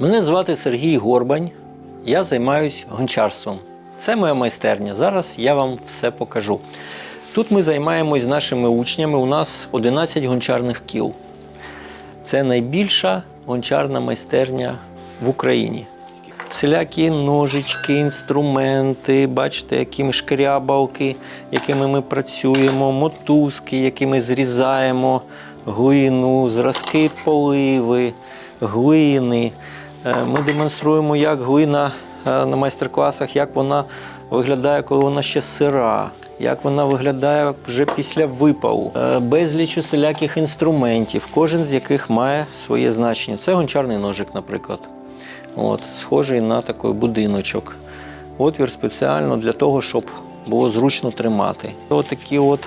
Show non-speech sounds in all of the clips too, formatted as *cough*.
Мене звати Сергій Горбань. Я займаюсь гончарством. Це моя майстерня. Зараз я вам все покажу. Тут ми займаємось нашими учнями. У нас 11 гончарних кіл. Це найбільша гончарна майстерня в Україні. Всілякі ножички, інструменти, бачите, якими шкрябалки, якими ми працюємо, мотузки, якими зрізаємо глину, зразки поливи, глини. Е, Ми демонструємо, як глина е, на майстер-класах, як вона виглядає, коли вона ще сира, як вона виглядає вже після випалу. Е, Безліч усіляких інструментів, кожен з яких має своє значення. Це гончарний ножик, наприклад. От, схожий на такий будиночок. Отвір спеціально для того, щоб було зручно тримати. Ось такі от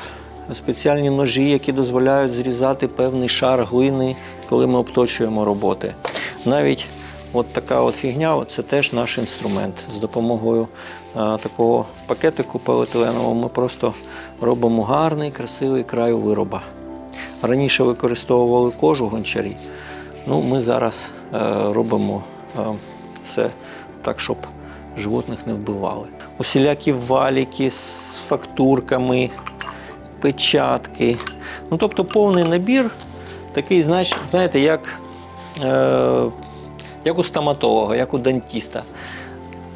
спеціальні ножі, які дозволяють зрізати певний шар глини, коли ми обточуємо роботи. Навіть от така от фігня це теж наш інструмент. З допомогою а, такого пакетику поліетиленового ми просто робимо гарний, красивий край вироба. Раніше використовували кожу гончарі. Ну, ми зараз е, робимо е, все так, щоб животних не вбивали. Усілякі валіки з фактурками, печатки. Ну, тобто повний набір, такий, знаєте, як, е, як у стоматолога, як у дантіста.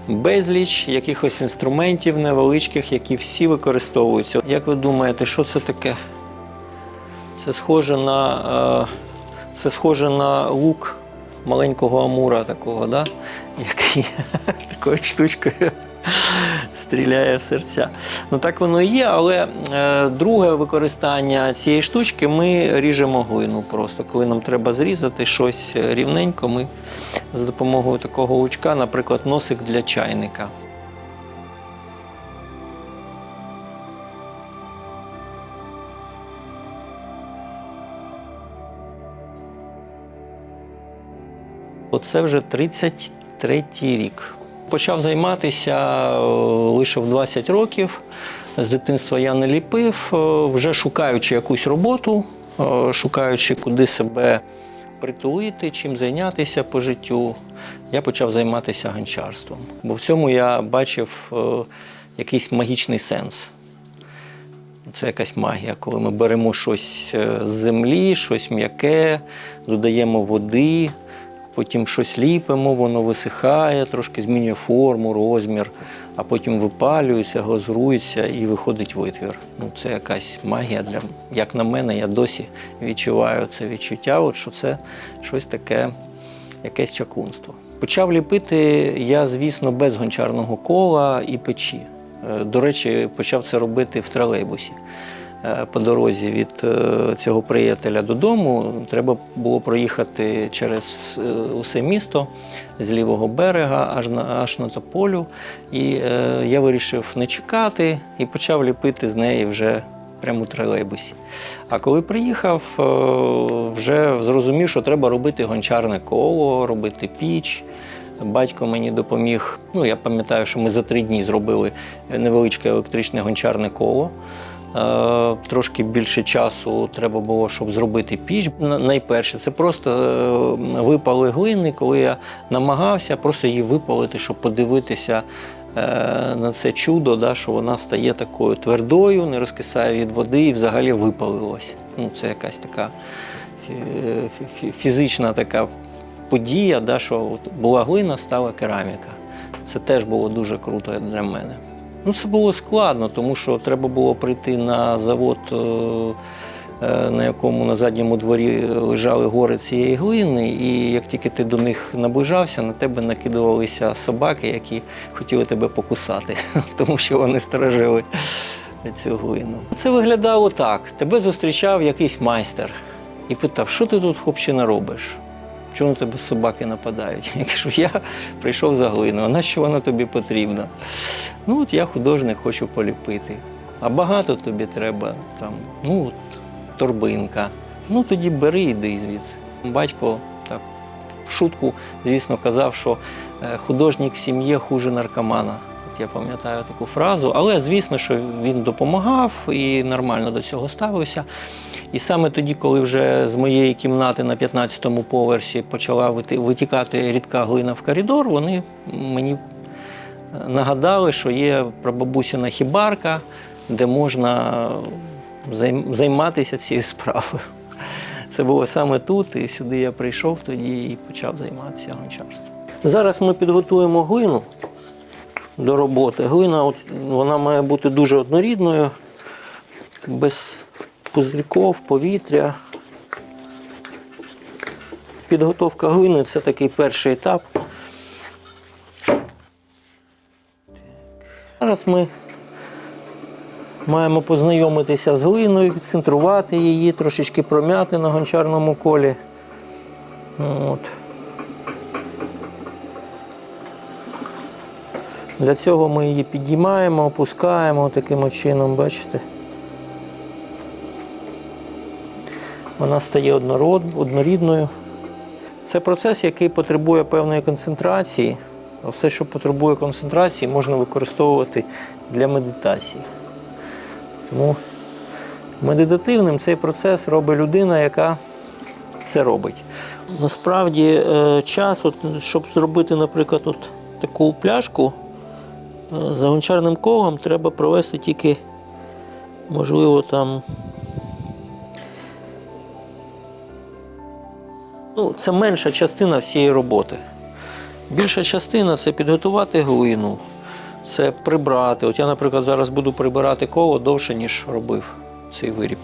Безліч якихось інструментів невеличких, які всі використовуються. Як ви думаєте, що це таке? Це схоже на, е, це схоже на лук маленького амура такого, да? який *laughs* такою штучкою стріляє в серця. Ну так воно і є, але е, друге використання цієї штучки ми ріжемо глину просто. Коли нам треба зрізати щось рівненько, ми за допомогою такого лучка, наприклад, носик для чайника. Оце вже 33-й рік. Почав займатися е, лише в 20 років. З дитинства я не ліпив, е, вже шукаючи якусь роботу, е, шукаючи, куди себе притулити, чим зайнятися по життю, я почав займатися гончарством. Бо в цьому я бачив якийсь магічний сенс. Це якась магія, коли ми беремо щось з землі, щось м'яке, додаємо води, потім щось ліпимо, воно висихає, трошки змінює форму, розмір, а потім випалюється, глазурується і виходить витвір. Ну, це якась магія для як на мене, я досі відчуваю це відчуття, от, що це щось таке, якесь чаклунство. Почав ліпити я, звісно, без гончарного кола і печі. Е, До речі, почав це робити в тролейбусі. Е, По дорозі від е, цього приятеля додому треба було проїхати через е, усе місто з лівого берега аж на аж на тополю. І я вирішив не чекати і почав ліпити з неї вже прямо у тролейбусі. А коли приїхав, вже зрозумів, що треба робити гончарне коло, робити піч. Батько мені допоміг. Ну, я пам'ятаю, що ми за три дні зробили невеличке електричне гончарне коло. Е, Трошки більше часу треба було, щоб зробити піч. Найперше, це просто е, випали глини, коли я намагався просто її випалити, щоб подивитися е, на це чудо, да, що вона стає такою твердою, не розкисає від води і взагалі випалилась. Ну, це якась така фі- фі- фізична така подія, да, що була глина, стала кераміка. Це теж було дуже круто для мене. Ну, це було складно, тому що треба було прийти на завод, е, е, на якому на задньому дворі лежали гори цієї глини, і як тільки ти до них наближався, на тебе накидувалися собаки, які хотіли тебе покусати, *laughs* тому що вони сторожили цю глину. Це виглядало так: тебе зустрічав якийсь майстер і питав, що ти тут, хлопчина, робиш? Чому на тебе собаки нападають? *laughs* Я кажу, я прийшов за глину, а нащо вона тобі потрібна? Ну, от я художник хочу поліпити. А багато тобі треба там, ну, от, торбинка. Ну тоді бери йди звідси. Батько так в шутку, звісно, казав, що е, художник в сім'ї хуже наркомана. От я пам'ятаю таку фразу, але звісно, що він допомагав і нормально до цього ставився. І саме тоді, коли вже з моєї кімнати на 15-му поверсі почала витікати рідка глина в коридор, вони мені нагадали, що є прабабусіна хібарка, де можна займатися цією справою. Це було саме тут, і сюди я прийшов тоді і почав займатися гончарством. Зараз ми підготуємо глину до роботи. Глина от, вона має бути дуже однорідною, без пузирьків, повітря. Підготовка глини це такий перший етап. Зараз ми маємо познайомитися з глиною, відцентрувати її, трошечки пром'яти на гончарному колі. От. Для цього ми її підіймаємо, опускаємо таким чином, бачите. Вона стає однорідною. Це процес, який потребує певної концентрації. Все, що потребує концентрації, можна використовувати для медитації. Тому медитативним цей процес робить людина, яка це робить. Насправді е, час, от, щоб зробити, наприклад, от таку пляшку е, за гончарним колом, треба провести тільки, можливо, там. Ну, це менша частина всієї роботи. Більша частина це підготувати глину, це прибрати. От я, наприклад, зараз буду прибирати коло довше, ніж робив цей виріб.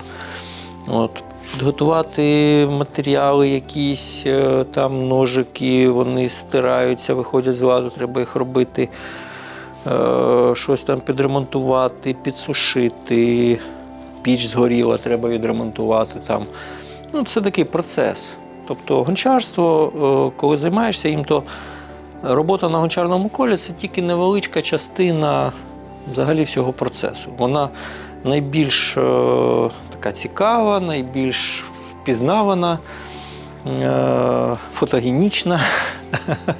От, підготувати матеріали, якісь е, там ножики, вони стираються, виходять з ладу, треба їх робити, е, щось там підремонтувати, підсушити, піч згоріла, треба відремонтувати там. Ну, це такий процес. Тобто гончарство, е, коли займаєшся їм, то робота на гончарному колі це тільки невеличка частина взагалі всього процесу. Вона найбільш е, така цікава, найбільш впізнавана, е, фотогенічна.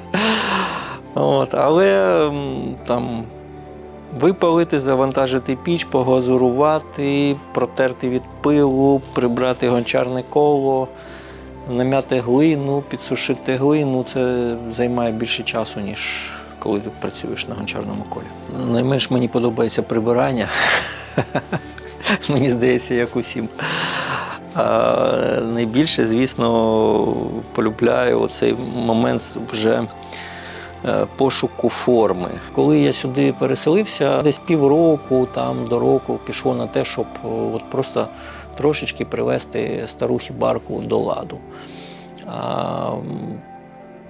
*laughs* От, але там випалити, завантажити піч, поглазурувати, протерти від пилу, прибрати гончарне коло, нам'яти глину, підсушити глину це займає більше часу, ніж коли ти працюєш на гончарному колі. Найменш мені подобається прибирання. *laughs* Мені здається, як усім. А найбільше, звісно, полюбляю оцей момент вже е, пошуку форми. Коли я сюди переселився, десь півроку там до року пішло на те, щоб от просто трошечки привести стару хібарку до ладу.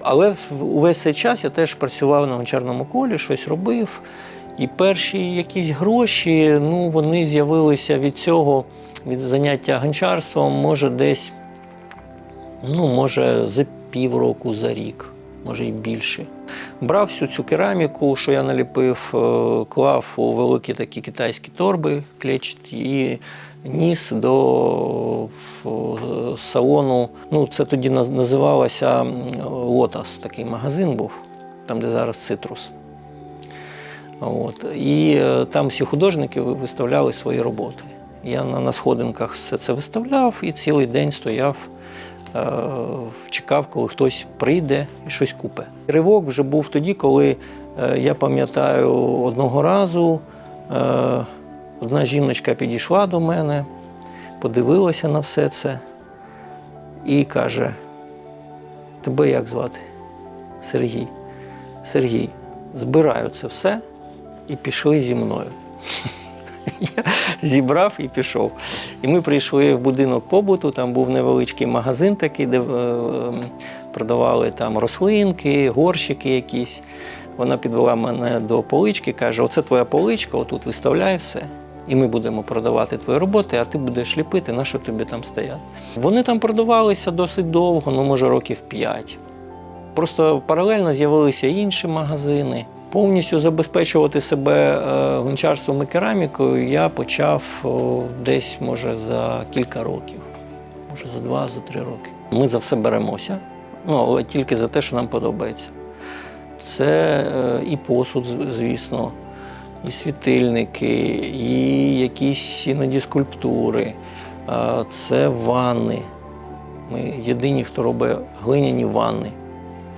Але увесь цей час я теж працював на гончарному колі, щось робив. І перші якісь гроші, ну, вони з'явилися від цього, від заняття гончарством, може, десь, ну, може, за півроку, за рік, може і більше. Брав всю цю кераміку, що я наліпив, е, клав у великі такі китайські торби клечаті і ніс до салону. Ну, це тоді називалося Лотос, такий магазин був, там, де зараз цитрус. От. І е, там всі художники виставляли свої роботи. Я на, сходинках все це виставляв і цілий день стояв, чекав, коли хтось прийде і щось купить. Ривок вже був тоді, коли е, я пам'ятаю одного разу. Е, Одна жіночка підійшла до мене, подивилася на все це і каже: Тебе як звати? Сергій. Сергій, збираю це все і пішли зі мною. Я зібрав і пішов. І ми прийшли в будинок побуту, там був невеличкий магазин такий, де е, продавали там рослинки, горщики якісь. Вона підвела мене до полички, каже: оце твоя поличка, отут виставляй все. І ми будемо продавати твої роботи, а ти будеш ліпити, на що тобі там стояти. Вони там продавалися досить довго, ну може років п'ять. Просто паралельно з'явилися інші магазини. Повністю забезпечувати себе е, гончарством і керамікою я почав десь, може, за кілька років, може за два, за три роки. Ми за все беремося, ну, але тільки за те, що нам подобається. Це е, і посуд, звісно, і світильники, і якісь іноді скульптури, це ванни. Ми єдині, хто робить глиняні ванни.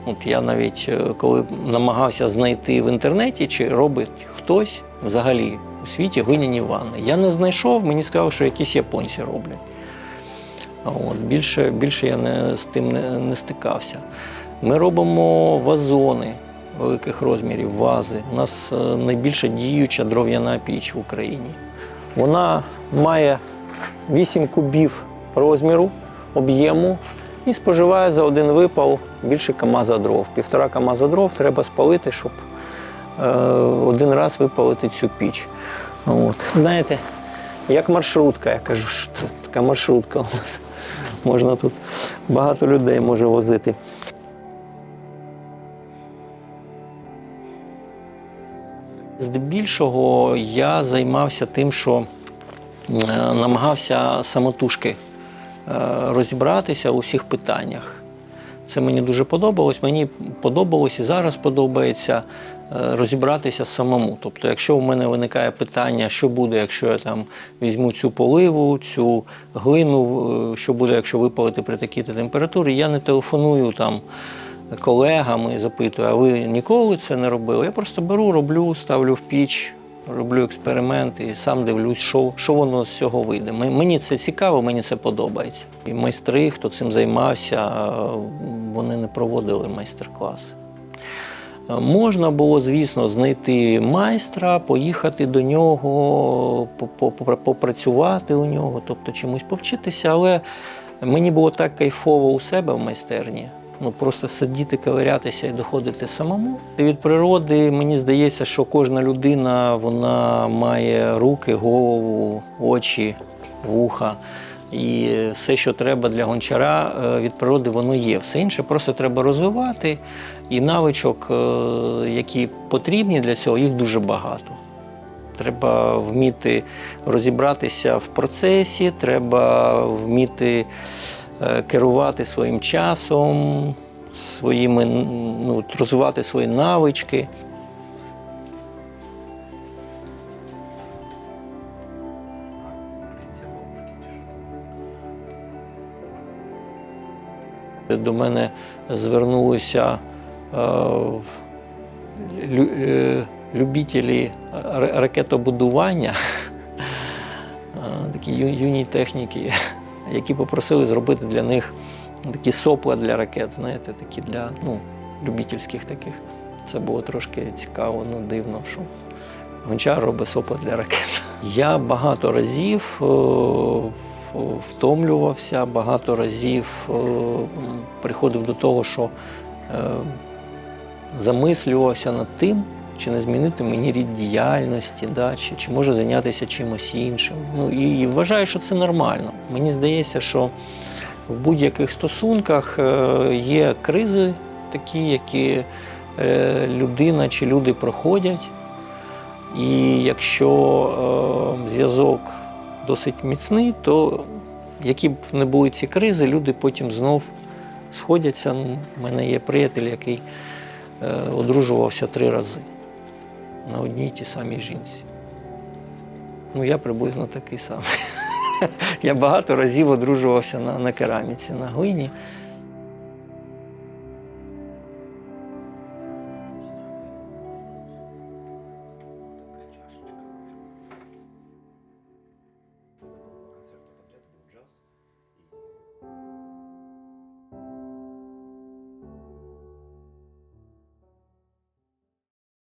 От я навіть е, коли намагався знайти в інтернеті, чи робить хтось взагалі у світі глиняні ванни. Я не знайшов, мені сказали, що якісь японці роблять. От, більше, більше я не, з тим не, не стикався. Ми робимо вазони великих розмірів, вази. У нас е, найбільша діюча дров'яна піч в Україні. Вона має 8 кубів розміру, об'єму і споживає за один випал більше камаза дров. Півтора камаза дров треба спалити, щоб е, один раз випалити цю піч. От. Знаєте, як маршрутка, я кажу, що це така маршрутка у нас. Можна тут багато людей може возити. Здебільшого я займався тим, що е, намагався самотужки розібратися у всіх питаннях. Це мені дуже подобалось. Мені подобалось і зараз подобається е, розібратися самому. Тобто, якщо в мене виникає питання, що буде, якщо я там візьму цю поливу, цю глину, е, що буде, якщо випалити при такій-то температурі, я не телефоную там колегам і запитую, а ви ніколи це не робили? Я просто беру, роблю, ставлю в піч, роблю експеримент і сам дивлюсь, що, що воно з цього вийде. Мені це цікаво, мені це подобається. І майстри, хто цим займався, вони не проводили майстер-класи. Е, Можна було, звісно, знайти майстра, поїхати до нього, по- по- попрацювати у нього, тобто чомусь повчитися, але мені було так кайфово у себе в майстерні. Ну, просто сидіти, ковирятися і доходити самому. І від природи мені здається, що кожна людина вона має руки, голову, очі, вуха. І все, що треба для гончара, е, від природи воно є. Все інше просто треба розвивати. І навичок, е, які потрібні для цього, їх дуже багато. Треба вміти розібратися в процесі, треба вміти керувати своїм часом, своїми, ну, розвивати свої навички. До мене звернулися е, е, любителі ракетобудування, *laughs* е, такі юні техніки, які попросили зробити для них такі сопла для ракет, знаєте, такі для ну, любительських таких. Це було трошки цікаво, ну дивно, що гончар робить сопла для ракет. Я багато разів е, втомлювався, багато разів е, приходив до того, що е, замислювався над тим, чи не змінити мені рід діяльності, да, чи, чи може зайнятися чимось іншим. Ну, і, і вважаю, що це нормально. Мені здається, що в будь-яких стосунках е, є кризи такі, які е, людина чи люди проходять. І якщо е, зв'язок досить міцний, то які б не були ці кризи, люди потім знов сходяться. У мене є приятель, який е, одружувався три рази на одній тій самій жінці. Ну, я приблизно такий самий. *laughs* Я багато разів одружувався на, на кераміці, на глині.